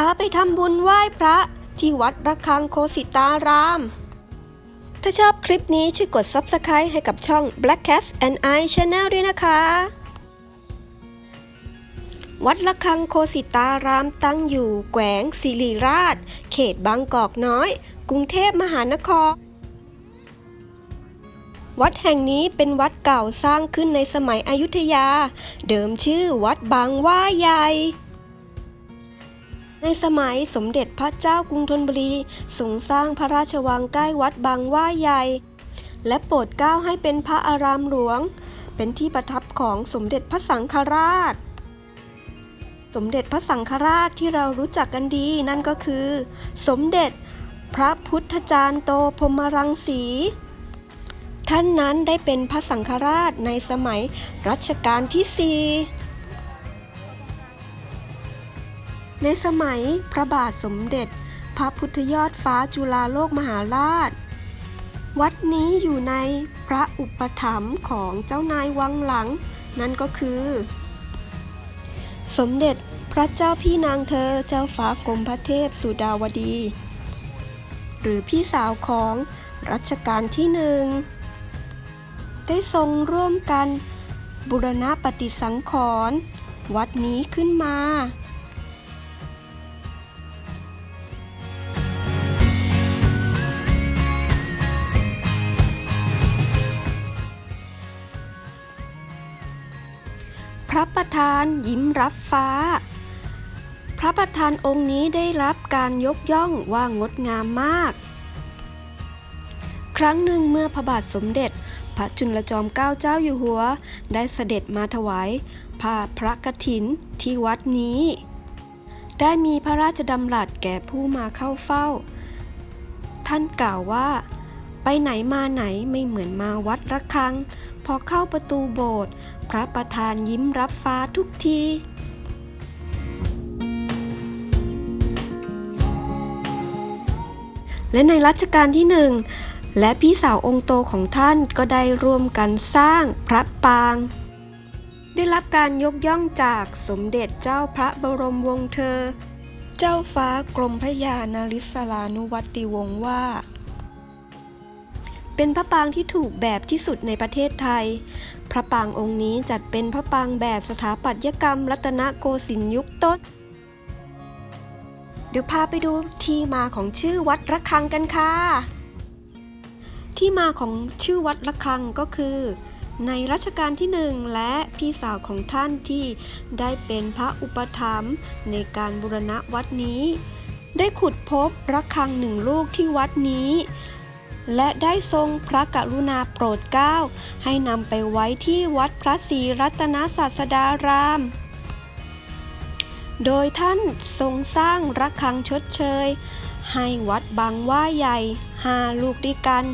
พาไปทำบุญไหว้พระที่วัดระฆังโคสิตาราม ถ้าชอบคลิปนี้ช่วยกด Subscribe ให้กับช่อง Black Cat and I Channel ด้วยนะคะ วัดระฆังโคสิตารามตั้งอยู่แขวงศิริราช เขตบางกอกน้อย กรุงเทพมหานคร วัดแห่งนี้เป็นวัดเก่าสร้างขึ้นในสมัยอยุธยา เดิมชื่อวัดบางว่าใหญ่ ในสมัยสมเด็จพระเจ้ากรุงธนบุรีทรงสร้างพระราชวังใกล้วัดบางว่าใหญ่ และโปรดเกล้าให้เป็นพระอารามหลวง เป็นที่ประทับของสมเด็จพระสังฆราช สมเด็จพระสังฆราชที่เรารู้จักกันดีนั่นก็คือ สมเด็จพระพุทธจารย์โตพรมรังสี ท่านนั้นได้เป็นพระสังฆราชในสมัยรัชกาลที่สี่ ในสมัยพระบาทสมเด็จ พระพุทธยอดฟ้าจุฬาโลกมหาราช วัดนี้อยู่ในพระอุปถัมภ์ของเจ้านายวังหลัง นั่นก็คือ สมเด็จพระเจ้าพี่นางเธอเจ้าฟ้ากรมพระเทพสุดาวดี หรือพี่สาวของรัชกาลที่หนึ่งได้ทรงร่วมกัน บุรณะปฏิสังขรณ์วัดนี้ขึ้นมา ระประธานยิ้มรับฟ้า พระประธานองค์นี้ได้รับการยกย่องว่างดงามมาก ครั้งหนึ่งเมื่อพระบาทสมเด็จ พระจุลจอมเกล้าเจ้าอยู่หัว ได้เสด็จมาถวายผ้าพระกฐินที่วัดนี้ ได้มีพระราชดำรัสแก่ผู้มาเข้าเฝ้า ท่านกล่าวว่า ไปไหนมาไหนไม่เหมือนมาวัดระฆัง พอเข้าประตูโบสถ์ พระประธานยิ้มรับฟ้าทุกทีและในรัชกาลที่หนึ่งและพี่สาวองค์โตของท่านก็ได้ร่วมกันสร้างพระปาง ได้รับการยกย่องจากสมเด็จเจ้าพระบรมวงศ์เธอ เจ้าฟ้ากรมพระยานาริศรานุวัติวงศ์ว่า เป็นพระปางที่ถูกแบบที่สุดในประเทศไทย พระปางองค์นี้จัดเป็นพระปางแบบสถาปัตยกรรม รัตนโกสินทร์ยุคต้น เดี๋ยวพาไปดูที่มาของชื่อวัดระฆังกันค่ะ ที่มาของชื่อวัดระฆังก็คือ ในรัชกาลที่หนึ่งและพี่สาวของท่านที่ได้เป็นพระอุปถัมภ์ในการบูรณะวัดนี้ ได้ขุดพบระฆังหนึ่งลูกที่วัดนี้ และได้ทรงพระกรุณาโปรดเกล้า ให้นำไปไว้ที่วัดพระศรีรัตนศาสดาราม โดยท่านทรงสร้างระฆังชดเชย ให้วัดบางว่าใหญ่ห้าลูกด้วยกัน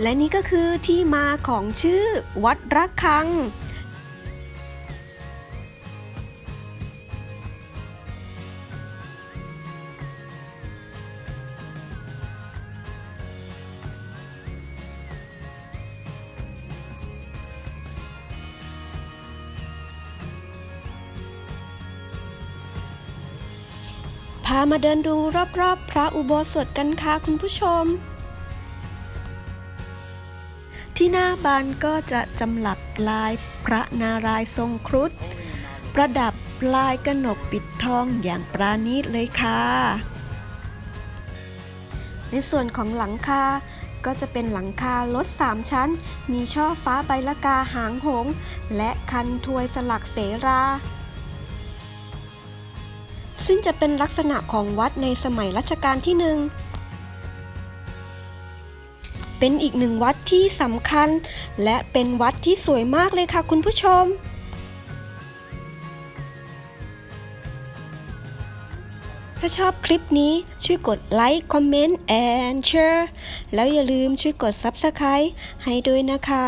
และนี่ก็คือที่มาของชื่อวัดระฆังามาเดินดูรอบๆ พระอุโบสถกันค่ะคุณผู้ชม ที่หน้าบานก็จะจำหลักลายพระนารายณ์ทรงครุฑประดับลายกระหนกปิดทองอย่างปราณีตเลยค่ะ ในส่วนของหลังคา ก็จะเป็นหลังคารถ3ชั้น มีช่อฟ้าใบละกาหางหง และคันทวยสลักเสรา ซึ่งจะเป็นลักษณะของวัดในสมัยรัชกาลที่หนึ่งเป็นอีกหนึ่งวัดที่สำคัญ และเป็นวัดที่สวยมากเลยค่ะคุณผู้ชม ถ้าชอบคลิปนี้ช่วยกดไลค์คอมเมนต์ and share แล้วอย่าลืมช่วยกด Subscribe ให้ด้วยนะคะ